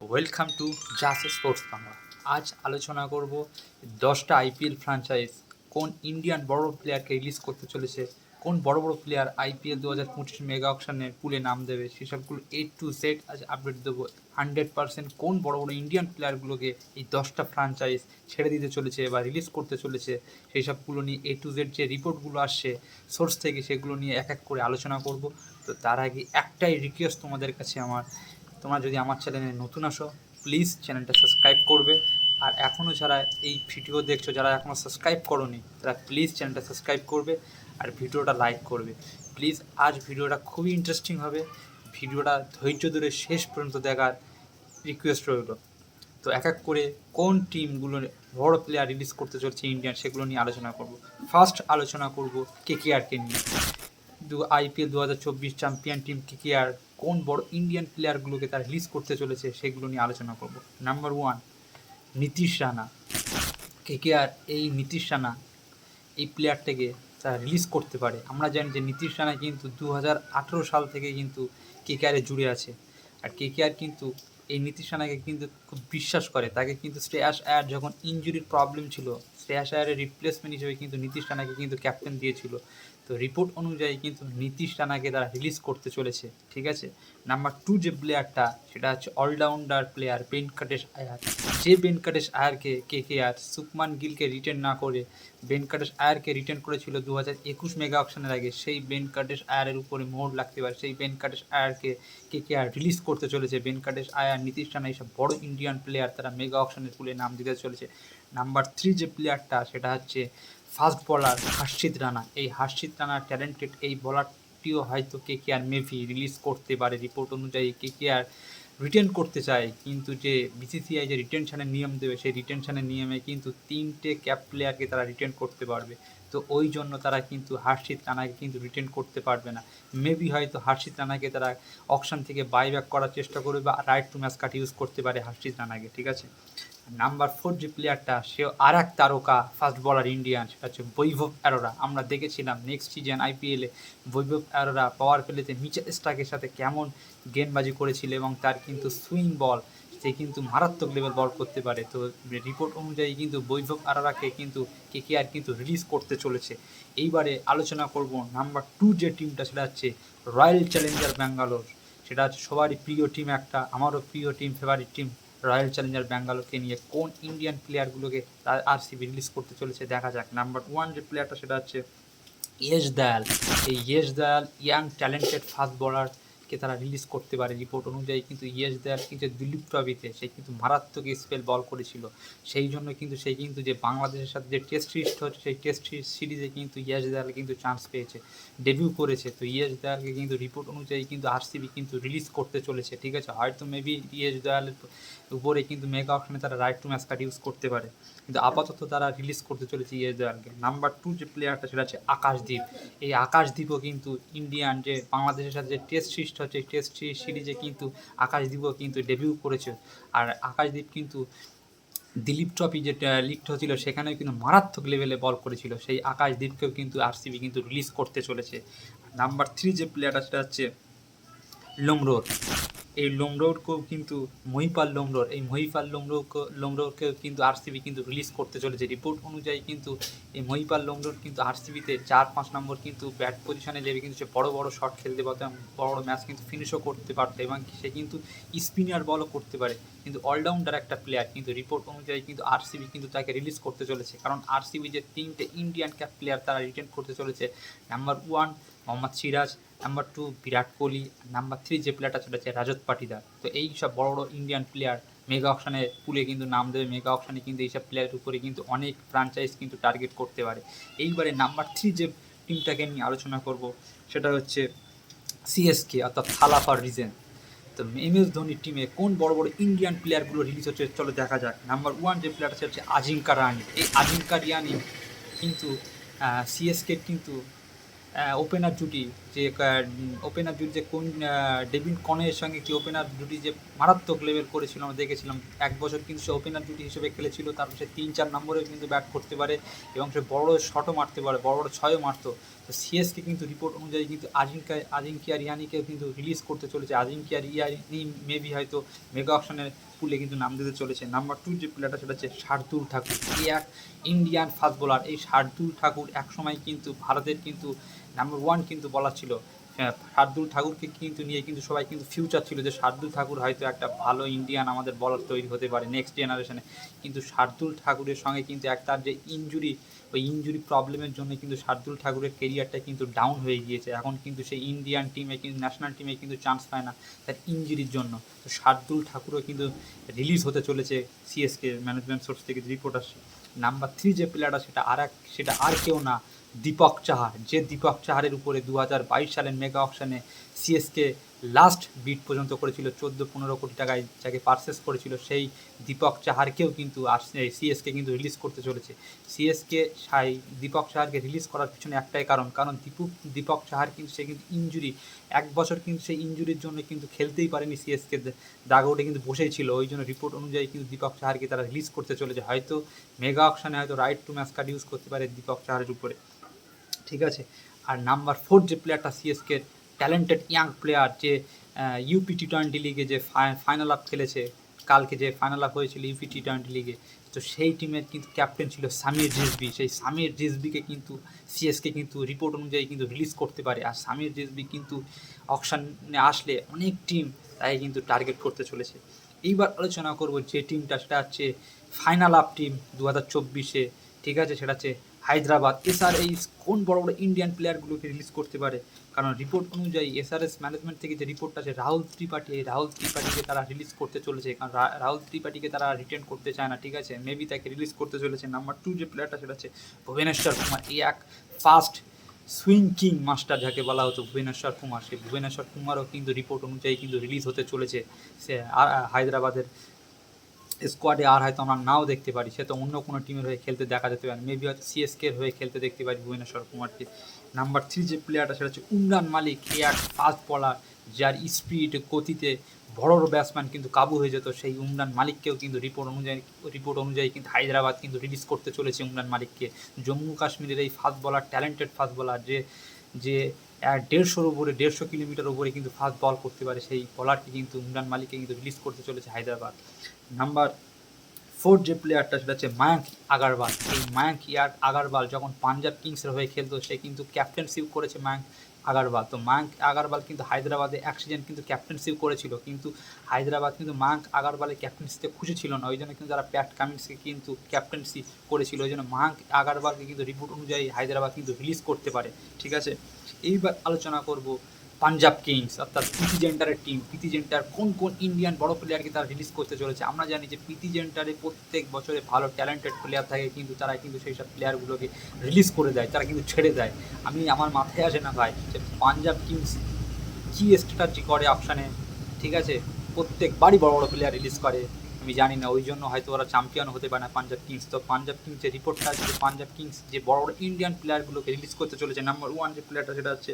Welcome to Jas sports Bangla আজ আলোচনা করব দশটা আইপিএল ফ্র্যাঞ্চাইজ কোন ইন্ডিয়ান বড় প্লেয়ারকে রিলিজ করতে চলেছে, কোন বড় বড় প্লেয়ার আইপিএল দু হাজার পঁচিশ মেগা অকশনে পুলে নাম দেবে, সেসবগুলো এ টু জেড আজ আপডেট দেবো। হান্ড্রেড পার্সেন্ট কোন বড় বড় ইন্ডিয়ান প্লেয়ারগুলোকে এই দশটা ফ্রাঞ্চাইজ ছেড়ে দিতে চলেছে বা রিলিজ করতে চলেছে সেই সবগুলো নিয়ে এ টু জেড যে রিপোর্টগুলো আসছে সোর্স থেকে সেগুলো নিয়ে এক এক করে আলোচনা করব। তো তার আগে একটাই রিকোয়েস্ট তোমাদের কাছে আমার তোমরা যদি আমার চ্যানেলে নতুন আসো প্লিজ চ্যানেলটা সাবস্ক্রাইব করবে। আর এখনও যারা এই ভিডিও দেখছ, যারা এখনও সাবস্ক্রাইব করোনি, তারা প্লিজ চ্যানেলটা সাবস্ক্রাইব করবে আর ভিডিওটা লাইক করবে। প্লিজ আজ ভিডিওটা খুবই ইন্টারেস্টিং হবে। ভিডিওটা ধৈর্য ধরে শেষ পর্যন্ত দেখার রিকোয়েস্ট রইল। তো এক এক করে কোন টিমগুলো বড় প্লেয়ার রিলিজ করতে চলছে ইন্ডিয়ান সেগুলো নিয়ে আলোচনা করব। ফার্স্ট আলোচনা করব কে কে আরকে নিয়ে। দু আইপিএল দু হাজার চব্বিশ চ্যাম্পিয়ন টিম কে কেকেআর কোন বড় ইন্ডিয়ান প্লেয়ারগুলোকে তারা রিলিজ করতে চলেছে সেগুলো নিয়ে আলোচনা করব। Number one Nitish Rana. KKR এই নীতিশ রানা এই প্লেয়ারটাকে তারা রিলিজ করতে পারে। আমরা জানি যে নীতিশ রানা কিন্তু দু হাজার আঠেরো সাল থেকে কিন্তু কে কেকেআরে জুড়ে আছে। আর কেকেআর কিন্তু এই নীতিশ রানাকে কিন্তু খুব বিশ্বাস করে। তাকে কিন্তু শ্রেয়াস আয়ার যখন ইঞ্জুরির প্রবলেম ছিল, শ্রেয়াস আয়ারের রিপ্লেসমেন্ট হিসেবে কিন্তু নীতিশ রানাকে কিন্তু ক্যাপ্টেন দিয়েছিল। তো রিপোর্ট অনুযায়ী কিন্তু নীতিশ রানাকে তারা রিলিজ করতে চলেছে, ঠিক আছে? নাম্বার টু যে প্লেয়ারটা সেটা হচ্ছে অলরাউন্ডার প্লেয়ার বেনকাটেশ আয়ার যে বেনকাটেশ আয়ারকে কে কে আর সুকমান গিলকে রিটার্ন না করে বেনকাটেশ আয়ারকে রিটার্ন করেছিল দু হাজার একুশ মেগা অপশনের আগে, সেই বেনকাটেশ আয়ারের উপরে মোড় লাগতে পারে। সেই বেনকাটেশ আয়ারকে কে কে আর রিলিজ করতে চলেছে। বেনকাটেশ আয়ার নীতিশ রানা এইসব বড় ইন্ডিয়ান প্লেয়ার তারা মেগা অপশনের পুলে নাম দিতে চলেছে। নাম্বার থ্রি যে প্লেয়ারটা সেটা হচ্ছে ফাস্ট বলার হার্ষিত রানা। এই হার্ষিত রানা ট্যালেন্টেড এই বলারটিও হয়তো কে কে আর মেভি রিলিজ করতে পারে। রিপোর্ট অনুযায়ী কে কে আর রিটেন করতে চায়, কিন্তু যে বিসিসিআই যে রিটেনশনের নিয়ম দেবে, সেই রিটেনশনের নিয়মে কিন্তু তিনটে ক্যাপ প্লেয়ারকে তারা রিটেন করতে পারবে। তো ওই জন্য তারা কিন্তু হার্ষিত রানাকে কিন্তু রিটেন করতে পারবে না। মেবি হয়তো হার্ষিত রানাকে তারা অকশন থেকে বাইব্যাক করার চেষ্টা করবে বা right to match card use করতে পারে হার্ষিত রানাকে, ঠিক আছে? নাম্বার ফোর যে প্লেয়ারটা সে আর এক তারকা ফাস্ট বলার ইন্ডিয়ান সেটা হচ্ছে বৈভব অ্যারোরা। আমরা দেখেছিলাম নেক্সট সিজন আইপিএলে বৈভব অ্যারোরা পাওয়ার প্লেতে মিচেল স্টাকের সাথে কেমন গেমবাজি করেছিল এবং তার কিন্তু সুইং বল সে কিন্তু মারাত্মক লেভেল বল করতে পারে। তো রিপোর্ট অনুযায়ী কিন্তু বৈভব আরোরাকে কিন্তু কে কে আর কিন্তু রিলিজ করতে চলেছে। এইবারে আলোচনা করব নাম্বার টু যে টিমটা সেটা হচ্ছে রয়্যাল চ্যালেঞ্জার ব্যাঙ্গালোর সেটা হচ্ছে সবারই প্রিয় টিম একটা, আমারও প্রিয় team favourite team royal challenger ব্যাঙ্গালোরকে নিয়ে কোন ইন্ডিয়ান প্লেয়ারগুলোকে আরসিবি রিলিজ করতে চলেছে দেখা যাক। নাম্বার ওয়ান যে প্লেয়ারটা সেটা হচ্ছে ইয়েশ দয়াল এই ইয়েশ দয়াল ইয়াং ট্যালেন্টেড ফাস্ট বোলারকে তারা রিলিজ করতে পারে রিপোর্ট অনুযায়ী। কিন্তু ইয়েশ দয়াল কিন্তু দিলীপ ট্রফিতে সে কিন্তু মারাত্মক স্পেল বল করেছিল। সেই জন্য কিন্তু সে কিন্তু যে বাংলাদেশের সাথে যে টেস্ট সিরিজ হচ্ছে, সেই টেস্ট সিরিজে কিন্তু ইয়েশ দয়াল কিন্তু চান্স পেয়েছে। ডেবিউ করেছে। তো ইয়েশ দয়ালকে কিন্তু রিপোর্ট অনুযায়ী কিন্তু আরসিবি কিন্তু রিলিজ করতে চলেছে। ঠিক আছে? হয়তো মেবি ইয়েশ দয়ালের উপরে কিন্তু মেগা অপশনে তারা right to match card use করতে পারে। কিন্তু আপাতত তারা রিলিজ করতে চলেছে ইয়েশ দয়ালকে নাম্বার টু যে প্লেয়ারটা সেটা হচ্ছে আকাশদ্বীপ এই আকাশদ্বীপও কিন্তু ইন্ডিয়ান যে, বাংলাদেশের সাথে যে টেস্ট সিরিজ হচ্ছে টেস্ট সিরিজে কিন্তু আকাশদ্বীপও কিন্তু ডেবিউ করেছে। আর আকাশদ্বীপ কিন্তু দিলীপ ট্রফি যে লিগটা হচ্ছিল, সেখানেও কিন্তু মারাত্মক লেভেলে বল করেছিল। সেই আকাশদ্বীপকেও কিন্তু আরসিবি কিন্তু রিলিজ করতে চলেছে। নাম্বার থ্রি যে প্লেয়ারটা সেটা হচ্ছে লোমরোর এই লোমরোরকেও কিন্তু মহিপাল লোমরোর এই মহিপাল লোমরোকে লোমরোরকেও কিন্তু আরসিবি কিন্তু রিলিজ করতে চলেছে। রিপোর্ট অনুযায়ী কিন্তু এই মহিপাল লোমরোর কিন্তু আরসিবিতে চার পাঁচ নম্বর কিন্তু ব্যাট পজিশনে যাবে কিন্তু সে বড় বড় শট খেলতে পারতো এবং বড় বড় ম্যাচ কিন্তু ফিনিশও করতে পারতো এবং সে কিন্তু স্পিনার বলও করতে পারে। কিন্তু অলরাউন্ডার একটা প্লেয়ার কিন্তু রিপোর্ট অনুযায়ী কিন্তু আরসিবি কিন্তু তাকে রিলিজ করতে চলেছে। কারণ আরসিবি যে তিনটে ইন্ডিয়ান ক্যাপ প্লেয়ার তারা রিটেন করতে চলেছে। Number one Mohammed Siraj number two Virat Kohli, number three যে প্লেয়ারটা সেটা হচ্ছে রাজত পাটিদার তো এই সব বড় বড় ইন্ডিয়ান প্লেয়ার মেগা অপশানে পুলে কিন্তু নাম দেবে মেগা অপশানে কিন্তু এইসব প্লেয়ারের উপরে কিন্তু অনেক ফ্রাঞ্চাইজ কিন্তু টার্গেট করতে পারে। এইবারে নাম্বার থ্রি যে টিমটাকে নিয়ে আলোচনা করব, সেটা হচ্ছে সিএসকে অর্থাৎ থালা রিজেন তো এম এস ধোনির টিমে কোন বড় বড় ইন্ডিয়ান প্লেয়ারগুলো রিলিজ হচ্ছে, চলো দেখা যাক। নাম্বার ওয়ান যে প্লেয়ারটা হচ্ছে আজিঙ্কা রানি। এই আজিঙ্কা রিয়ানি কিন্তু সিএসকে কিন্তু ওপেনার জুটি, যে ওপেনার জুটি যে কোন ডেভিড কনের সঙ্গে কি ওপেনার জুটি যে মারাত্মক লেভেল করেছিল আমরা দেখেছিলাম। এক বছর কিন্তু সে ওপেনার জুটি হিসেবে খেলেছিল, তারপর সে তিন চার নম্বরেও কিন্তু ব্যাট করতে পারে এবং সে বড় বড় শটও মারতে পারে, বড় বড় ছয়ও মারতো। তো সিএসকে কিন্তু রিপোর্ট অনুযায়ী কিন্তু আজিঙ্কা, আজিঙ্কিয়া রিয়ানিকেও কিন্তু রিলিজ করতে চলেছে। আজিঙ্কিয়া রিয়ানি মেবি হয়তো মেগা অপশনের পুলে কিন্তু নাম দিতে চলেছে। নাম্বার টু যে প্লেয়ারটা সেটা হচ্ছে শার্দুল ঠাকুর। এই এক ইন্ডিয়ান ফাস্ট বোলার এই শার্দুল ঠাকুর একসময় কিন্তু ভারতের কিন্তু নাম্বার ওয়ান কিন্তু বলা ছিল শার্দুল ঠাকুরকে কিন্তু নিয়ে কিন্তু সবাই কিন্তু ফিউচার ছিল যে শার্দুল ঠাকুর হয়তো একটা ভালো ইন্ডিয়ান আমাদের বলার তৈরি হতে পারে নেক্সট জেনারেশনে কিন্তু শার্দুল ঠাকুরের সঙ্গে কিন্তু এক তার যে ইঞ্জুরি ওই ইঞ্জুরি প্রবলেমের জন্য কিন্তু শার্দুল ঠাকুরের কেরিয়ারটা কিন্তু ডাউন হয়ে গিয়েছে। এখন কিন্তু সেই ইন্ডিয়ান টিমে কিন্তু ন্যাশনাল টিমে কিন্তু চান্স পায় না তার ইঞ্জুরির জন্য। তো শার্দুল ঠাকুরও কিন্তু রিলিজ হতে চলেছে সিএসকে ম্যানেজমেন্ট সোর্স থেকে রিপোর্ট আসছে নাম্বার থ্রি যে প্লেয়ারটা সেটা আর এক, সেটা আর কেউ না, দীপক চাহার। যে দীপক চাহারের উপরে দু সালের মেগা অপশানে সিএসকে লাস্ট বিট পর্যন্ত করেছিল, চোদ্দ পনেরো কোটি টাকায় যাকে পারচেস করেছিল, সেই দীপক চাহারকেও কিন্তু সিএসকে কিন্তু রিলিজ করতে চলেছে। সিএসকে সাই, দীপক চাহারকে রিলিজ করার পিছনে একটাই কারণ কারণ দীপক দীপক চাহার কিন্তু সে কিন্তু ইঞ্জুরি এক বছর কিন্তু সেই ইঞ্জুরির জন্য কিন্তু খেলতেই পারেনি সিএসকে দাগআউটে কিন্তু বসেই ছিল। ওই জন্য রিপোর্ট অনুযায়ী কিন্তু দীপক চাহারকে তারা রিলিজ করতে চলেছে। হয়তো মেগা অপশানে হয়তো right to match card use করতে পারে দীপক চাহারের উপরে। ঠিক আছে? আর নাম্বার ফোর যে প্লেয়ারটা সিএসকে ট্যালেন্টেড ইয়াং প্লেয়ার যে ইউপি টি টোয়েন্টি লিগে যে ফাইনাল আপ খেলেছে, কালকে যে ফাইনাল আপ হয়েছিল ইউপি টি টোয়েন্টি লিগে তো সেই টিমের কিন্তু ক্যাপ্টেন ছিল সামির রিজবি সেই সামির রিজবিকে কিন্তু সিএসকে কিন্তু রিপোর্ট অনুযায়ী কিন্তু রিলিজ করতে পারে। আর সামির রিজবি কিন্তু অকশানে আসলে অনেক টিম তাই কিন্তু টার্গেট করতে চলেছে। এইবার আলোচনা করব যে টিমটা সেটা হচ্ছে ফাইনাল আপ টিম দু হাজার চব্বিশে, ঠিক আছে? সেটা হচ্ছে হায়দ্রাবাদ এসআরএইচ কোন বড় বড় ইন্ডিয়ান প্লেয়ারগুলোকে রিলিজ করতে পারে? কারণ রিপোর্ট অনুযায়ী এসআরএস ম্যানেজমেন্ট থেকে যে রিপোর্টটা আছে রাহুল ত্রিপাঠী, এই রাহুল ত্রিপাঠীকে তারা রিলিজ করতে চলেছে। কারণ রাহুল ত্রিপাঠীকে তারা রিটার্ন করতে চায় না, ঠিক আছে? মেবি তাকে রিলিজ করতে চলেছে। নাম্বার টু যে প্লেয়ারটা সেটা হচ্ছে ভুবনেশ্বর কুমার। এই এক ফাস্ট সুইং কিং মাস্টার যাকে বলা হতো, ভুবনেশ্বর কুমার। সেই ভুবনেশ্বর কুমারও কিন্তু রিপোর্ট অনুযায়ী কিন্তু রিলিজ হতে চলেছে। সে হায়দ্রাবাদের স্কোয়াডে আর হয়তো আমরা নাও দেখতে পারি। সে তো অন্য কোনো টিমের হয়ে খেলতে দেখা যেতে পারে। মেবি হয়তো সিএসকে হয়ে খেলতে দেখতে পারি ভুবনেশ্বর কুমারকে। নাম্বার থ্রি যে প্লেয়ারটা সেটা হচ্ছে উমরান মালিক। এ এক ফাস্ট বলার যার স্পিড গতিতে বড় বড় ব্যাটসম্যান কিন্তু কাবু হয়ে যেত। সেই উমরান মালিককেও কিন্তু রিপোর্ট অনুযায়ী রিপোর্ট অনুযায়ী কিন্তু হায়দ্রাবাদ কিন্তু রিলিজ করতে চলেছে উমরান মালিককে। জম্মু কাশ্মীরের এই fast bowler talented fast bowler যে যে দেড়শোর উপরে, দেড়শো কিলোমিটার উপরে কিন্তু ফাস্ট বল করতে পারে। সেই বলারকে কিন্তু ইমরান মালিককে কিন্তু রিলিজ করতে চলেছে হায়দ্রাবাদ। নাম্বার ফোর্থ যে প্লেয়ারটা সেটা হচ্ছে মায়াঙ্ক আগারওয়াল এই মায়াঙ্ক ইয়ার আগারওয়াল যখন পাঞ্জাব কিংসের হয়ে খেলতো, সে কিন্তু ক্যাপ্টেনশিপ করেছে মায়াঙ্ক আগারওয়াল তো মায়াঙ্ক আগারওয়াল কিন্তু হায়দ্রাবাদে এক সিজন কিন্তু ক্যাপ্টেনশিপ করেছিল। কিন্তু হায়দ্রাবাদ কিন্তু মায়াঙ্ক আগারওয়ালের ক্যাপ্টেন্সিতে খুশি ছিল না। ওই জন্য কিন্তু তারা প্যাট কামিন্সকে কিন্তু ক্যাপ্টেন্সি করেছিল। ওই জন্য মায়াঙ্ক আগারওয়ালকে কিন্তু রিপোর্ট অনুযায়ী হায়দ্রাবাদ কিন্তু রিলিজ করতে পারে। ঠিক আছে? এইবার আলোচনা করব পাঞ্জাব কিংস, অর্থাৎ পিটি জেন্টারের টিম পিটি জেন্টার কোন কোন ইন্ডিয়ান বড় প্লেয়ারকে তারা রিলিজ করতে চলেছে? আমরা জানি যে পিটি জেন্টারে প্রত্যেক বছরে ভালো ট্যালেন্টেড প্লেয়ার থাকে, কিন্তু তারা কিন্তু সেই সব প্লেয়ারগুলোকে রিলিজ করে দেয়, তারা কিন্তু ছেড়ে দেয়। আমি, আমার মাথায় আসে না ভাই যে পাঞ্জাব কিংস কি স্ট্র্যাটাজি করে অপশানে ঠিক আছে? প্রত্যেকবারই বড় বড় প্লেয়ার রিলিজ করে। আমি জানি না, ওই জন্য হয়তো ওরা চ্যাম্পিয়ন হতে পারে না পাঞ্জাব কিংস তো পাঞ্জাব কিংস যে রিপোর্টটা আছে পাঞ্জাব কিংস যে বড় বড় ইন্ডিয়ান প্লেয়ারগুলোকে রিলিজ করতে চলেছে নাম্বার ওয়ান যে প্লেয়ারটা সেটা হচ্ছে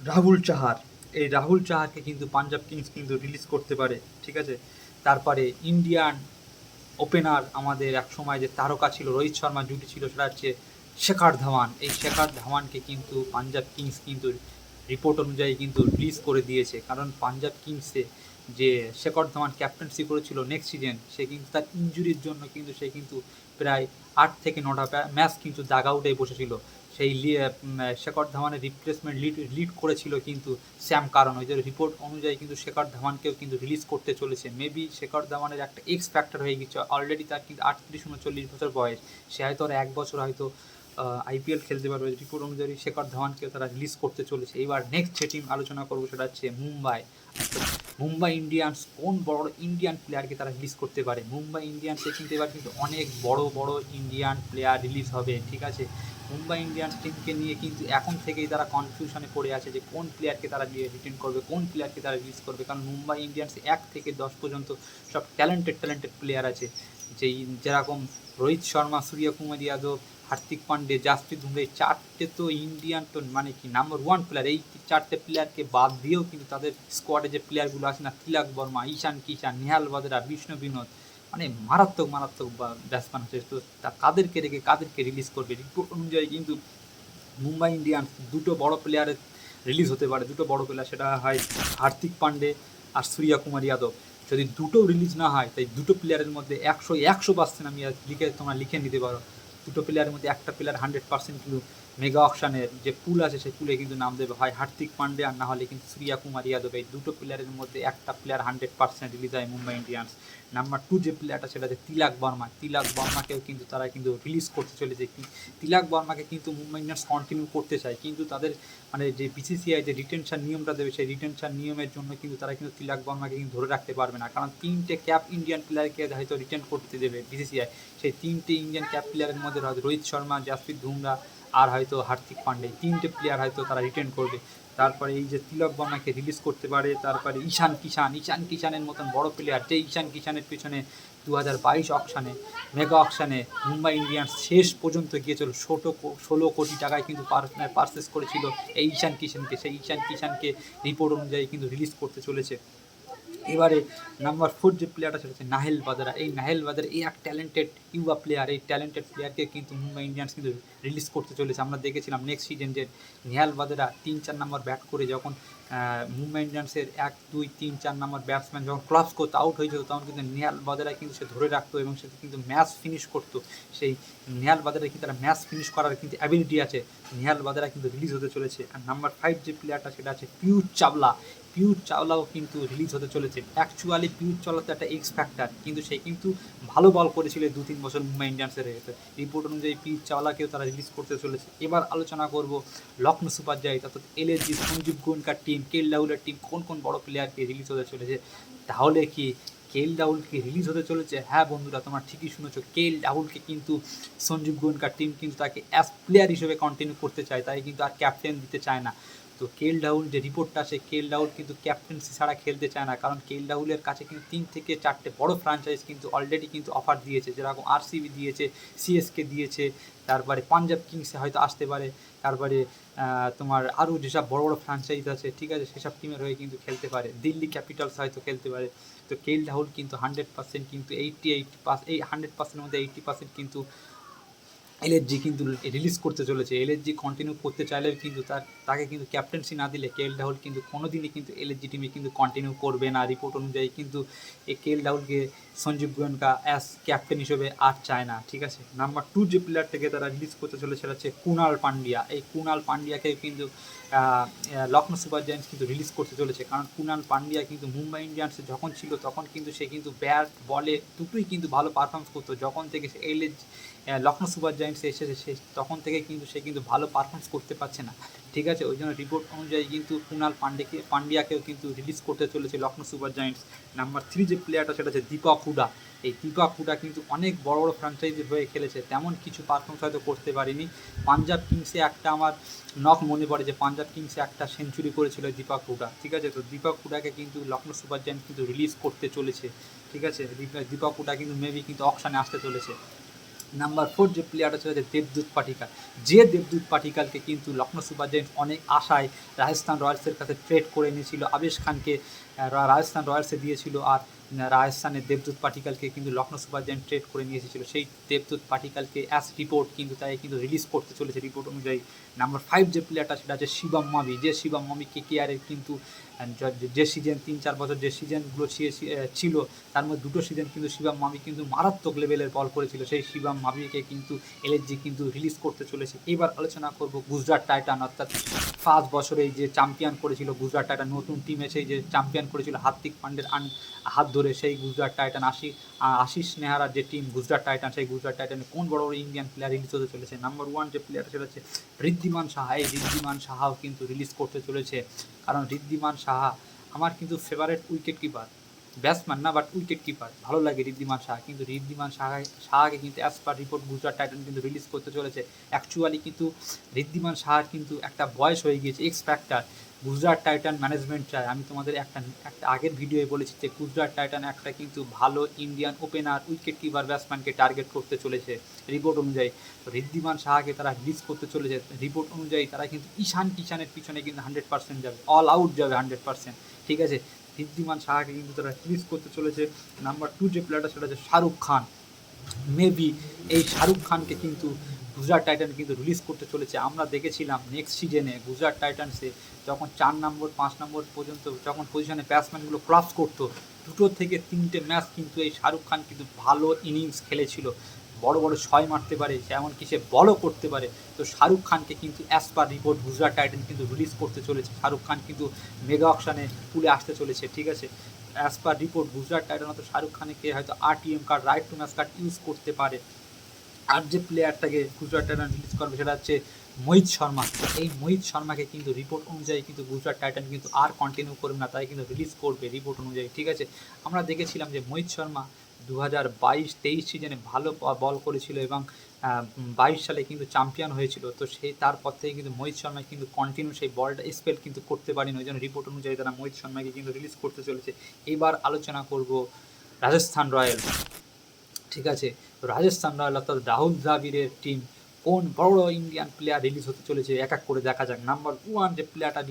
রাহুল চাহার। এই রাহুল চাহারকে কিন্তু পাঞ্জাব কিংস কিন্তু রিলিজ করতে পারে, ঠিক আছে? তারপরে ইন্ডিয়ান ওপেনার আমাদের এক সময় যে তারকা ছিল, রোহিত শর্মা, জুটি ছিল, সেটা হচ্ছে শেখার ধাওয়ান। এই শেখার ধাওয়ানকে কিন্তু পাঞ্জাব কিংস কিন্তু রিপোর্ট অনুযায়ী কিন্তু রিলিজ করে দিয়েছে। কারণ পাঞ্জাব কিংসে যে শেখর ধাওয়ান ক্যাপ্টেন্সি করেছিল নেক্সট সিজন সে কিন্তু তার ইঞ্জুরির জন্য কিন্তু সে কিন্তু প্রায় আট থেকে নটা ম্যাচ কিন্তু দাগ আউটে বসেছিল। সেই শেখর ধাওয়ানের রিপ্লেসমেন্ট লিড লিড করেছিল কিন্তু স্যাম কারণ। ওই যে রিপোর্ট অনুযায়ী কিন্তু শেখর ধাওয়ানকেও কিন্তু রিলিজ করতে চলেছে। মেবি শেখর ধাওয়ানের একটা এক্স ফ্যাক্টর হয়ে গেছে। অলরেডি তার কিন্তু আটত্রিশ, উনচল্লিশ বছর বয়স। সে হয়তো আর এক বছর হয়তো আইপিএল খেলতে পারবে। রিপোর্ট অনুযায়ী শেখর ধাওয়ানকে তারা রিলিজ করতে চলেছে। এবার নেক্সট যে টিম আলোচনা করব সেটা হচ্ছে মুম্বাই। মুম্বাই ইন্ডিয়ান্স কোন বড় ইন্ডিয়ান প্লেয়ারকে তারা রিলিজ করতে পারে? মুম্বাই ইন্ডিয়ান্সে কিন্তু এবার কিন্তু অনেক বড় বড় ইন্ডিয়ান প্লেয়ার রিলিজ হবে, ঠিক আছে? মুম্বাই ইন্ডিয়ান্স টিমকে নিয়ে কিন্তু এখন থেকেই তারা কনফিউশনে পড়ে আছে যে কোন প্লেয়ারকে তারা রিটেন করবে, কোন প্লেয়ারকে তারা রিলিজ করবে? কারণ মুম্বাই ইন্ডিয়ান্স এক থেকে দশ পর্যন্ত সব ট্যালেন্টেড ট্যালেন্টেড প্লেয়ার আছে। যেই যেরকম রোহিত শর্মা, সূর্যকুমার যাদব হার্দিক পান্ডে জাসপ্রীত বুমরা এই চারটে তো ইন্ডিয়ান তো মানে কি নাম্বার ওয়ান প্লেয়ার এই চারটে প্লেয়ারকে বাদ দিয়েও কিন্তু তাদের স্কোয়াডে যে প্লেয়ারগুলো আছে না, তিলাক বর্মা, ঈশান কিষান, নিহাল বাদরা, বিষ্ণু বিনোদ মানে মারাত্মক মারাত্মক ব্যাটসম্যান হচ্ছে তো তা কাদেরকে রেখে কাদেরকে রিলিজ করবে? রিপোর্ট অনুযায়ী কিন্তু মুম্বাই ইন্ডিয়ান্স দুটো বড় প্লেয়ারের রিলিজ হতে পারে। দুটো বড় প্লেয়ার সেটা হয় হার্দিক পান্ডে আর সূর্যা কুমার যাদব। যদি দুটো রিলিজ না হয়, তাই দুটো প্লেয়ারের মধ্যে একশো একশো পার্সেন্ট আমি লিখে তোমরা লিখে নিতে পারো। দুটো প্লেয়ারের মধ্যে একটা প্লেয়ার হান্ড্রেড পার্সেন্ট কিন্তু মেগা অকশানের যে পুল আছে, সেই পুলে কিন্তু নাম দেবে হয় হার্দিক পান্ডে আর না হলে কিন্তু সূর্যা কুমার যাদব। এই দুটো প্লেয়ারের মধ্যে একটা প্লেয়ার হান্ড্রেড পার্সেন্ট রিলিজ হয় মুম্বাই ইন্ডিয়ান্স। নাম্বার টু যে প্লেয়ারটা সেটা হচ্ছে তিলাক বর্মা। তিলাক বর্মাকেও কিন্তু তারা কিন্তু রিলিজ করতে চলেছে। তিলাক বর্মাকে কিন্তু মুম্বাই ইন্ডিয়ান্স কন্টিনিউ করতে চায়, কিন্তু তাদের মানে যে বিসিসিআই যে রিটেনশন নিয়মটা দেবে, সেই রিটেনশন নিয়মের জন্য কিন্তু তারা কিন্তু তিলাক বর্মাকে কিন্তু ধরে রাখতে পারবে না। কারণ তিনটে ক্যাপ ইন্ডিয়ান প্লেয়ারকে হয়তো রিটেন করতে দেবে বিসিসিআই সেই তিনটে ইন্ডিয়ান ক্যাপ প্লেয়ারের মধ্যে রোহিত শর্মা, জাসপ্রীত বুমরা আর হয়তো হার্দিক পান্ডে তিনটে প্লেয়ার হয়তো তারা রিটেন করবে। তারপরে এই যে তিলক বর্মাকে রিলিজ করতে পারে, তারপরে ঈশান কিষান ঈশান কিষানের মতন বড় প্লেয়ার যে ঈশান কিষানের পিছনে দু হাজার বাইশ অকশানে মেগা অকশানে মুম্বাই ইন্ডিয়ান্স শেষ পর্যন্ত গিয়েছিল, ছোটো ষোলো কোটি টাকায় কিন্তু পারচেস করেছিল এই ঈশান কিষানকে সেই ঈশান কিষানকে রিপোর্ট অনুযায়ী কিন্তু রিলিজ করতে চলেছে। এবারে নাম্বার ফোর যে প্লেয়ারটা সেটা হচ্ছে নাহেল বাদারা এই নাহেল বাদারা এই এক ট্যালেন্টেড ইউবা প্লেয়ার এই ট্যালেন্টেড প্লেয়ারকে কিন্তু মুম্বাই ইন্ডিয়ান্স কিন্তু রিলিজ করতে চলেছে। আমরা দেখেছিলাম নেক্সট সিজন যে নিহাল বাদারা তিন চার নম্বর ব্যাট করে যখন মুম্বাই ইন্ডিয়ান্সের এক, দুই, তিন, চার নম্বর ব্যাটসম্যান যখন ক্লাবস করতো আউট হয়ে যেত, তখন কিন্তু নেহাল বাদারা কিন্তু সে ধরে রাখতো এবং সে কিন্তু ম্যাচ ফিনিশ করতো। সেই নেহাল বাদারা কিন্তু তারা ম্যাচ ফিনিশ করার কিন্তু অ্যাবিলিটি আছে, নিহাল বাদারা কিন্তু রিলিজ হতে চলেছে। আর নাম্বার ফাইভ যে প্লেয়ারটা সেটা আছে পিউষ চাওলা পিউষ চাওলাও কিন্তু রিলিজ হতে চলেছে। অ্যাকচুয়ালি পিউর চাওলা তো একটা এক্স ফ্যাক্টর কিন্তু সে কিন্তু ভালো বল করেছিল দু তিন বছর মুম্বাই ইন্ডিয়ান্সের হয়েছে রিপোর্ট অনুযায়ী পিউর চাওলাকেও তারা রিলিজ করতে চলেছে। এবার আলোচনা করব লখনৌ সুপার জাইন্টস অর্থাৎ এলএসজি সঞ্জীব গোয়েনকার টিম কেল রাহুলের টিম কোন কোন বড় প্লেয়ারকে রিলিজ হতে চলেছে? তাহলে কি কেল রাহুলকে রিলিজ হতে চলেছে? হ্যাঁ বন্ধুরা, তোমরা ঠিকই শুনেছো কেল রাহুলকে কিন্তু সঞ্জীব গোয়েনকার টিম কিন্তু তাকে অ্যাজ প্লেয়ার হিসেবে কন্টিনিউ করতে চায়, তাই কিন্তু আর ক্যাপ্টেন দিতে চায় না। তো কেল রাহুল যে রিপোর্টটা আছে কেল রাহুল কিন্তু ক্যাপ্টেন্সি ছাড়া খেলতে চায় না। কারণ কেল রাহুলের কাছে কিন্তু তিন থেকে চারটে বড় ফ্রাঞ্চাইজ কিন্তু অলরেডি কিন্তু অফার দিয়েছে। যেরকম আরসিবি দিয়েছে সিএসকে দিয়েছে, তারপরে পাঞ্জাব কিংসে হয়তো আসতে পারে, তারপরে তোমার আরও যেসব বড় বড় ফ্র্যাঞ্চাইজ আছে, ঠিক আছে, সেসব টিমের হয়ে কিন্তু খেলতে পারে। দিল্লি ক্যাপিটালস হয়তো খেলতে পারে। তো কেল রাহুল কিন্তু হান্ড্রেড পার্সেন্ট কিন্তু এইটটি এইট পাস এই হান্ড্রেড পার্সেন্টের মধ্যে এইটটি পার্সেন্ট কিন্তু এলএসজি কিন্তু রিলিজ করতে চলেছে। এলএসজি কন্টিনিউ করতে চাইলেও কিন্তু তার, তাকে কিন্তু ক্যাপ্টেন্সি না দিলে কেএল রাহুল কিন্তু কোনোদিনই কিন্তু এলএসজি টিমে কিন্তু কন্টিনিউ করবে না। রিপোর্ট অনুযায়ী কিন্তু এই কেএল রাহুলকে সঞ্জীব গোয়েনকা অ্যাজ ক্যাপ্টেন হিসেবে আর চায় না, ঠিক আছে? নাম্বার টু যে প্লেয়ারটাকে তারা রিলিজ করতে চলেছে সেটা হচ্ছে কুনাল পান্ডিয়া। এই কুনাল পান্ডিয়াকে কিন্তু লখনৌ সুপার জায়ান্টস কিন্তু রিলিজ করতে চলেছে। কারণ কুনাল পান্ডিয়া কিন্তু মুম্বাই ইন্ডিয়ান্সে যখন ছিল, তখন কিন্তু সে কিন্তু ব্যাট বলে দুটোই কিন্তু ভালো পারফর্মেন্স করতো। যখন থেকে সে এলএস লখনৌ সুপার জায়ান্টসে এসেছে সে তখন থেকে কিন্তু সে কিন্তু ভালো পারফরমেন্স করতে পারছে না। ঠিক আছে? ওই জন্য রিপোর্ট অনুযায়ী কিন্তু কুনাল পান্ডেকে পান্ডিয়াকেও কিন্তু রিলিজ করতে চলেছে Lucknow super giants number three যে প্লেয়ারটা সেটা হচ্ছে দীপক হুডা এই দীপক হুডা কিন্তু অনেক বড় বড় ফ্র্যাঞ্চাইজির হয়ে খেলেছে। তেমন কিছু পারফরমেন্স হয়তো করতে পারেনি। পাঞ্জাব কিংসে একটা আমার নখ মনে পড়ে যে পাঞ্জাব কিংসে একটা সেঞ্চুরি করেছিল দীপক হুডা ঠিক আছে? তো দীপক হুডাকে কিন্তু লখনৌ সুপার জায়ান্টস কিন্তু রিলিজ করতে চলেছে। ঠিক আছে? দীপ- দীপক হুডা কিন্তু মেবি কিন্তু অপশানে আসতে চলেছে। নাম্বার ফোর যে প্লেয়ারটা ছিল যে দেবদূত পাটিকাল যে দেবদূত পাটিকালকে কিন্তু লখনৌ সুপার জায়ান্টস অনেক আশায় রাজস্থান রয়্যালসের কাছে ট্রেড করে নিয়েছিল আবেশ খানকে রাজস্থান রয়্যালসে দিয়েছিল আর রাজস্থানের দেবদূত পাটিকালকে কিন্তু লখনৌ সুপার জায়ান্ট ট্রেড করে নিয়ে এসেছিল সেই দেবদূত পাটিকালকে অ্যাস রিপোর্ট কিন্তু তাই কিন্তু রিলিজ করতে চলেছে। রিপোর্ট অনুযায়ী নাম্বার ফাইভ যে প্লেয়ারটা সেটা হচ্ছে শিবম মাবি যে শিবম মাবি কে কে আরের কিন্তু য- সিজন তিন, চার বছর যে সিজনগুলো ছিল, তার মধ্যে দুটো সিজন কিন্তু শিবাম মাবি কিন্তু মারাত্মক লেভেলের বল করেছিল। সেই শিবাম মাবিকে কিন্তু এলএসজি কিন্তু রিলিজ করতে চলেছে। এবার আলোচনা করব গুজরাট টাইটান, অর্থাৎ ফার্স্ট বছরে যে চ্যাম্পিয়ন করেছিল গুজরাট টাইটান, নতুন টিমে সেই যে চ্যাম্পিয়ন করেছিল হার্দিক পান্ডের আন, হাত ধরে সেই গুজরাট টাইটান আশি আশিস নেহারার যে টিম গুজরাট টাইটান, সেই গুজরাট টাইটানে কোন বড় বড় ইন্ডিয়ান প্লেয়ার রিলিজ হতে চলেছে? নাম্বার ওয়ান যে প্লেয়ার সেটা হচ্ছে ঋদ্ধিমান সাহা। এই ঋদ্ধিমান সাহাও কিন্তু রিলিজ করতে চলেছে। কারণ ঋদ্ধিমান সাহা আমার কিন্তু ফেভারেট উইকেট কিপার ব্যাটসম্যান না বাট উইকেট কিপার ভালো লাগে ঋদ্ধিমান শাহ কিন্তু ঋদ্ধিমান শাহ শাহকে কিন্তু as per report Gujarat titan কিন্তু রিলিজ করতে চলেছে। অ্যাকচুয়ালি কিন্তু ঋদ্ধিমান সাহার কিন্তু একটা বয়স হয়ে গিয়েছে X factor Gujarat titan management চায়। আমি তোমাদের একটা একটা আগের ভিডিওয়ে বলেছি যে গুজরাট টাইটান একটা কিন্তু ভালো ইন্ডিয়ান ওপেনার, উইকেট কিপার, ব্যাটসম্যানকে টার্গেট করতে চলেছে রিপোর্ট অনুযায়ী। তো ঋদ্ধিমান শাহকে তারা রিলিজ করতে চলেছে। রিপোর্ট অনুযায়ী তারা কিন্তু ঈশান কিষানের পিছনে কিন্তু হান্ড্রেড পার্সেন্ট যাবে। অল আউট যাবে হান্ড্রেড পার্সেন্ট ঠিক আছে? ঋদ্ধিমান শাহকে কিন্তু তারা রিলিজ করতে চলেছে। নাম্বার টু যে প্লেয়ারটা সেটা হচ্ছে শাহরুখ খান। মেবি এই শাহরুখ খানকে কিন্তু গুজরাট টাইটান কিন্তু রিলিজ করতে চলেছে। আমরা দেখেছিলাম নেক্সট সিজনে গুজরাট টাইটান্সে যখন চার নম্বর পাঁচ নম্বর পর্যন্ত যখন পজিশনে ব্যাটসম্যানগুলো ক্রস করতো, দুটো থেকে তিনটে ম্যাচ কিন্তু এই শাহরুখ খান কিন্তু ভালো ইনিংস খেলেছিল। বড় বড় ছয় মারতে পারে, এমনকি সে বলও করতে পারে। তো শাহরুখ খানকে কিন্তু as per report Gujarat titan কিন্তু রিলিজ করতে চলেছে। শাহরুখ খান কিন্তু মেগা অকশানে তুলে আসতে চলেছে, ঠিক আছে? As per report Gujarat titan হয়তো শাহরুখ খানকে হয়তো RTM card right to match card use করতে পারে। আর যে প্লেয়ারটাকে গুজরাট টাইটান রিলিজ করবে সেটা হচ্ছে মোহিত শর্মা। এই মোহিত শর্মাকে কিন্তু রিপোর্ট অনুযায়ী কিন্তু গুজরাট টাইটান কিন্তু আর কন্টিনিউ করবে না, তাই কিন্তু রিলিজ করবে রিপোর্ট অনুযায়ী, ঠিক আছে? আমরা দেখেছিলাম যে মোহিত শর্মা দু হাজার বাইশ তেইশ সিজনে ভালো বল করেছিল এবং বাইশ সালে কিন্তু চ্যাম্পিয়ন হয়েছিল। তো সেই তারপর থেকে কিন্তু মোহিত শর্মা কিন্তু কন্টিনিউ সেই বলটা স্পেল কিন্তু করতে পারেনি, ওই জন্য রিপোর্ট অনুযায়ী তারা মোহিত শর্মাকে কিন্তু রিলিজ করতে চলেছে। এবার আলোচনা করব রাজস্থান রয়্যালস। ঠিক আছে? রাজস্থান রয়্যাল অর্থাৎ রাহুল দ্রাবিড়ের টিম কোন বড় ইন্ডিয়ান প্লেয়ার রিলিজ হতে চলেছে, এক এক করে দেখা যাক। নাম্বার ওয়ান যে প্লেয়ারটা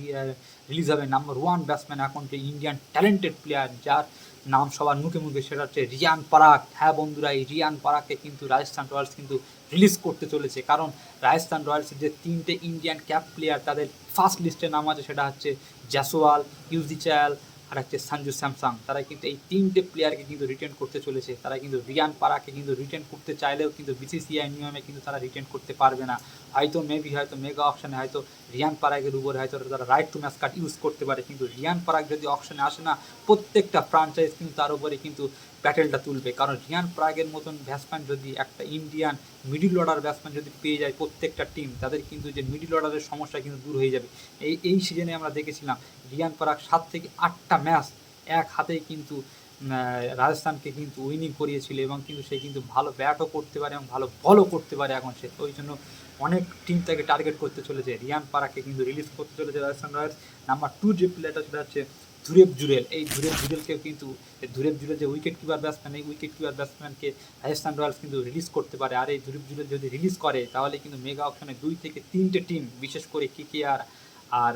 রিলিজ হবে নাম্বার ওয়ান ব্যাটসম্যান এখন যে ইন্ডিয়ান ট্যালেন্টেড প্লেয়ার যার নাম সবার মুখে মুখে, সেটা হচ্ছে রিয়ান পারাক হ্যাঁ বন্ধুরা, এই রিয়ান পারাককে কিন্তু রাজস্থান রয়্যালস কিন্তু রিলিজ করতে চলেছে। কারণ রাজস্থান রয়্যালসের যে তিনটে ইন্ডিয়ান ক্যাপ প্লেয়ার তাদের ফার্স্ট লিস্টে নাম আছে, সেটা হচ্ছে জাসওয়াল ইউজিচাল আর হচ্ছে সঞ্জু স্যামসাং তারা কিন্তু এই তিনটে প্লেয়ারকে কিন্তু রিটার্ন করতে চলেছে। তারা কিন্তু রিয়ান পারাকে কিন্তু রিটার্ন করতে চাইলেও কিন্তু বিসিসিআই নিয়মে কিন্তু তারা রিটার্ন করতে পারবে না। হয়তো মেবি হয়তো মেগা অপশানে হয়তো রিয়ান পারাগের উপরে হয়তো তারা right to match card use করতে পারে, কিন্তু রিয়ান পারাক যদি অপশানে আসে না, প্রত্যেকটা ফ্রাঞ্চাইজ কিন্তু তার উপরে কিন্তু ব্যাটেলটা তুলবে। কারণ রিয়ান পারাগের মতন ব্যাটসম্যান যদি একটা ইন্ডিয়ান মিডিল অর্ডার ব্যাটসম্যান যদি পেয়ে যায় প্রত্যেকটা টিম তাদের কিন্তু যে মিডিল অর্ডারের সমস্যা কিন্তু দূর হয়ে যাবে। এই এই সিজনে আমরা দেখেছিলাম রিয়ান পারাগ সাত থেকে আটটা ম্যাচ এক হাতেই কিন্তু রাজস্থানকে কিন্তু উইনিং করিয়েছিল এবং কিন্তু সে কিন্তু ভালো ব্যাটও করতে পারে এবং ভালো বলও করতে পারে এখন সে। ওই জন্য অনেক টিম তাকে টার্গেট করতে চলেছে। রিয়ান পারাকে কিন্তু রিলিজ করতে চলেছে রাজস্থান রয়্যালস। নাম্বার টু যে প্লেয়ারটা সেটা হচ্ছে ধুরেব জুরেল। এই ধুরেব জুরেলকেও কিন্তু ধুরেব জুরেল যে উইকেট কিপার ব্যাটসম্যান এই উইকেট কিপার ব্যাটসম্যানকে রাজস্থান রয়্যালস কিন্তু রিলিজ করতে পারে। আর এই ধুরেব জুরেল যদি রিলিজ করে, তাহলে কিন্তু মেগা অপশনে দুই থেকে তিনটে টিম বিশেষ করে কেকেআর আর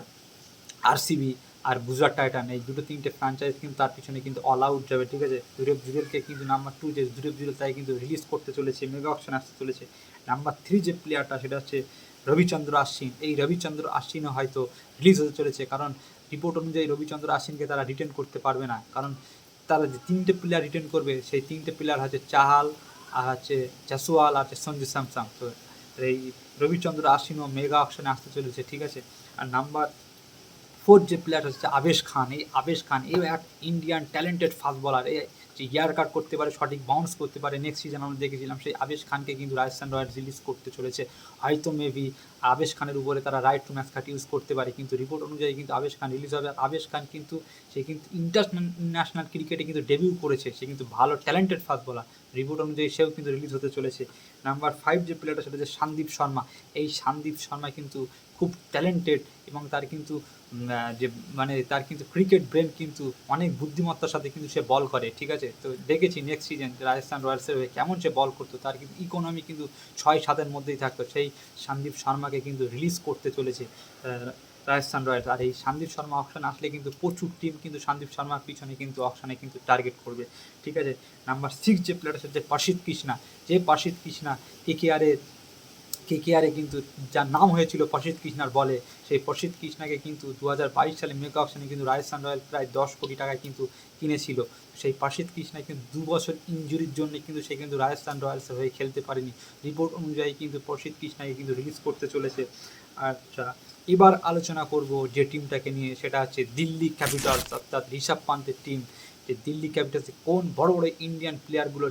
আরসিবি আর গুজরাট টাইটান এই দুটো তিনটে ফ্র্যাঞ্চাইজ কিন্তু তার পিছনে কিন্তু অল আউট যাবে, ঠিক আছে? জুরেব জুরেলকে কিন্তু নাম্বার টু যে জুরেব জুরেল তাই কিন্তু রিলিজ করতে চলেছে মেগা অপশন আসতে চলেছে। নাম্বার থ্রি যে প্লেয়ারটা সেটা হচ্ছে রবিচন্দ্র আশ্বিন। এই রবিচন্দ্র আশ্বিনও হয়তো রিলিজ হতে চলেছে, কারণ রিপোর্ট অনুযায়ী রবিচন্দ্র আশ্বিনকে তারা রিটেন করতে পারবে না। কারণ তারা যে তিনটে প্লেয়ার রিটেন করবে, সেই তিনটে প্লেয়ার হচ্ছে চাহাল, আর হচ্ছে জাসওয়াল আর হচ্ছে সঞ্জু স্যামসাং তো এই রবিচন্দ্র আশ্বিনও মেগা অপশনে আসতে চলেছে, ঠিক আছে? আর নাম্বার ফোর্থ যে প্লেয়ার হচ্ছে আবেশ খান, এই আবেশ খান এই এক ইন্ডিয়ান ট্যালেন্টেড ফাস্ট বলার এই যে ইয়ার কাট করতে পারে, সঠিক বাউন্স করতে পারে নেক্সট সিজন আমরা দেখেছিলাম, সেই আবেশ খানকে কিন্তু রাজস্থান রয়্যালস রিলিজ করতে চলেছে। হয়তো মেবি আবেশ খানের উপরে তারা right to match card use করতে পারে, কিন্তু রিপোর্ট অনুযায়ী কিন্তু আবেশ খান রিলিজ হবে। আর আবেশ খান কিন্তু, সে কিন্তু ইন্টারন্যাশনাল ক্রিকেটে কিন্তু ডেবিউ করেছে, সে কিন্তু ভালো ট্যালেন্টেড ফাস্ট বলার রিপোর্ট অনুযায়ী সেও কিন্তু রিলিজ হতে চলেছে। নাম্বার ফাইভ যে প্লেয়ারটা সেটা হচ্ছে সন্দীপ শর্মা এই সন্দীপ শর্মা কিন্তু খুব ট্যালেন্টেড এবং তার কিন্তু যে মানে তার কিন্তু ক্রিকেট ব্রেন কিন্তু অনেক বুদ্ধিমত্তার সাথে কিন্তু সে বল করে, ঠিক আছে? তো দেখেছি নেক্সট সিজন রাজস্থান রয়্যালসের হয়ে কেমন সে বল করতো, তার কিন্তু ইকোনমি কিন্তু ছয় সাতের মধ্যেই থাকতো, সেই সন্দীপ শর্মাকে কিন্তু রিলিজ করতে চলেছে রাজস্থান রয়্যালস। আর এই সন্দীপ শর্মা অপশন আসলে কিন্তু প্রচুর টিম কিন্তু সন্দীপ শর্মার পিছনে কিন্তু অপশানে কিন্তু টার্গেট করবে, ঠিক আছে? নাম্বার সিক্স যে প্লেয়ার আছে, যে পার্সিদ কৃষ্ণা, যে পার্সিদ কৃষ্ণা কেকেআরের কেকেআরে কিন্তু যার নাম হয়েছিল প্রসিদ্ধ কৃষ্ণার বলে, সেই প্রসিদ্ধ কৃষ্ণাকে কিন্তু দু হাজার বাইশ সালে মেগা অপশনে কিন্তু রাজস্থান রয়্যাল প্রায় দশ কোটি টাকায় কিন্তু কিনেছিল। সেই প্রসিদ্ধ কৃষ্ণা কিন্তু দু বছর ইঞ্জুরির জন্য কিন্তু সে কিন্তু রাজস্থান রয়্যালস হয়ে খেলতে পারেনি। রিপোর্ট অনুযায়ী কিন্তু প্রসিদ্ধ কৃষ্ণাকে কিন্তু রিলিজ করতে চলেছে। আচ্ছা এবার আলোচনা করব যে টিমটাকে নিয়ে, সেটা হচ্ছে দিল্লি ক্যাপিটালস অর্থাৎ ঋষভ পান্তের টিম যে দিল্লি ক্যাপিটালসে কোন বড় বড় ইন্ডিয়ান প্লেয়ারগুলো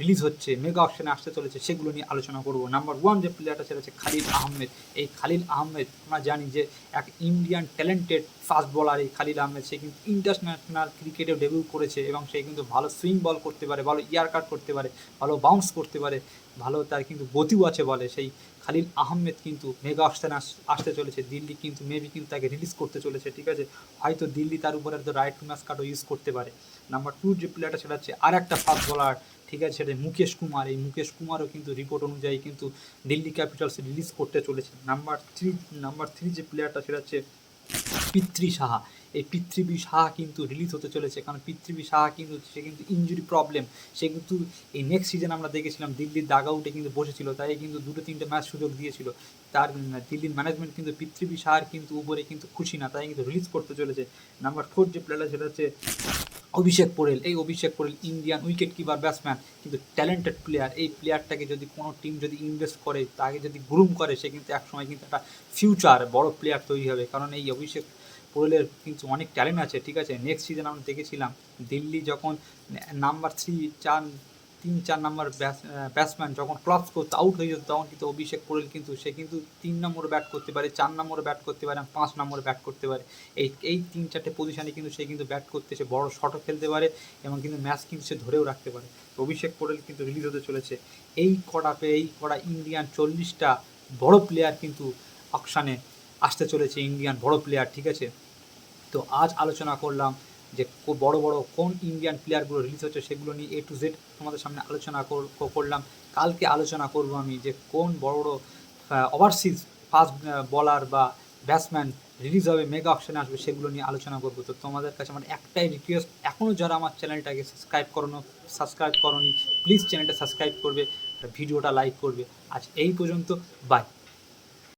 রিলিজ হচ্ছে মেগা অপশনে আসতে চলেছে, সেগুলো নিয়ে আলোচনা করব। নাম্বার ওয়ান যে প্লেয়ারটা সেটা হচ্ছে খালিল আহমেদ। এই খালিল আহমেদ, আমরা জানি যে এক ইন্ডিয়ান ট্যালেন্টেড ফাস্ট বলার এই খালিল আহমেদ, সে কিন্তু ইন্টারন্যাশনাল ক্রিকেটেও ডেবিউ করেছে এবং সে কিন্তু ভালো সুইং বল করতে পারে, ভালো ইয়ার কাট করতে পারে, ভালো বাউন্স করতে পারে, ভালো তার কিন্তু গতিও আছে বলে। সেই খালিল আহমেদ কিন্তু মেগা অপশানে আসতে চলেছে, দিল্লি কিন্তু মেবি কিন্তু তাকে রিলিজ করতে চলেছে, ঠিক আছে? হয়তো দিল্লি তার উপরে তো রাইট টু ম্যাচ কার্ডও ইউজ করতে পারে। নাম্বার টু যে প্লেয়ারটা সেটা হচ্ছে আর একটা ফাস্ট বলার ঠিক আছে, সেটা মুকেশ কুমার। এই মুকেশ কুমারও কিন্তু রিপোর্ট অনুযায়ী কিন্তু দিল্লি ক্যাপিটালস রিলিজ করতে চলেছে। নাম্বার থ্রি নাম্বার থ্রি যে প্লেয়ারটা সেটা হচ্ছে পিতৃ সাহা। এই পৃথিবী সাহা কিন্তু রিলিজ হতে চলেছে, কারণ পৃথিবী সাহা কিন্তু, সে কিন্তু ইঞ্জুরি প্রবলেম সে কিন্তু এই নেক্সট সিজন আমরা দেখেছিলাম দিল্লির দাগ আউটে কিন্তু বসেছিল, তাই কিন্তু দুটো তিনটে ম্যাচ সুযোগ দিয়েছিল। তার দিল্লির ম্যানেজমেন্ট কিন্তু পৃথিবী সাহার কিন্তু উপরে কিন্তু খুশি না, তাই কিন্তু রিলিজ করতে চলেছে। নাম্বার ফোর যে প্লেয়ার সেটা হচ্ছে অভিষেক পোরেল, এই Abhishek Porel, Indian wicket keeper batsman, কিন্তু ট্যালেন্টেড প্লেয়ার এই প্লেয়ারটাকে যদি কোনো টিম যদি ইনভেস্ট করে, তাকে যদি গ্রুম করে, সে কিন্তু একসময় কিন্তু একটা ফিউচার বড় প্লেয়ার তৈরি হবে। কারণ এই অভিষেক পোরেলের কিন্তু অনেক ট্যালেন্ট আছে, ঠিক আছে? নেক্সট সিজন আমরা দেখেছিলাম, দিল্লি যখন নাম্বার থ্রি চার তিন চার নাম্বার ব্যাটসম্যান যখন ক্রস করতে আউট হয়ে যেত, তখন কিন্তু অভিষেক পোরেল কিন্তু, সে কিন্তু তিন নম্বরে ব্যাট করতে পারে, চার নম্বরে ব্যাট করতে পারে, পাঁচ নম্বরে ব্যাট করতে পারে। এই এই তিন চারটে পজিশানে কিন্তু সে কিন্তু ব্যাট করতে, সে বড় শটও খেলতে পারে এবং কিন্তু ম্যাচ কিন্তু সে ধরেও রাখতে পারে। তো অভিষেক পোরেল কিন্তু রিলিজ হতে চলেছে। এই কটাপে এই কটা ইন্ডিয়ান চল্লিশটা বড় প্লেয়ার কিন্তু অকশানে আসতে চলেছে ইন্ডিয়ান বড় প্লেয়ার ঠিক আছে? তো আজ আলোচনা করলাম যে বড় বড় কোন ইন্ডিয়ান প্লেয়ারগুলো রিলিজ হচ্ছে সেগুলো নিয়ে এ টু জেড তোমাদের সামনে আলোচনা কর- করলাম। কালকে আলোচনা করব আমি যে কোন বড় বড় ওভারসিজ ফাস্ট বলার বা ব্যাটসম্যান রিলিজ হবে মেগা অপশানে আসবে সেগুলো নিয়ে আলোচনা করব। তো তোমাদের কাছে আমার একটাই রিকোয়েস্ট এখনও যারা আমার চ্যানেলটাকে সাবস্ক্রাইব করোনো সাবস্ক্রাইব করনি প্লিজ চ্যানেলটা সাবস্ক্রাইব করবে ভিডিওটা লাইক করবে। আজ এই পর্যন্ত বাই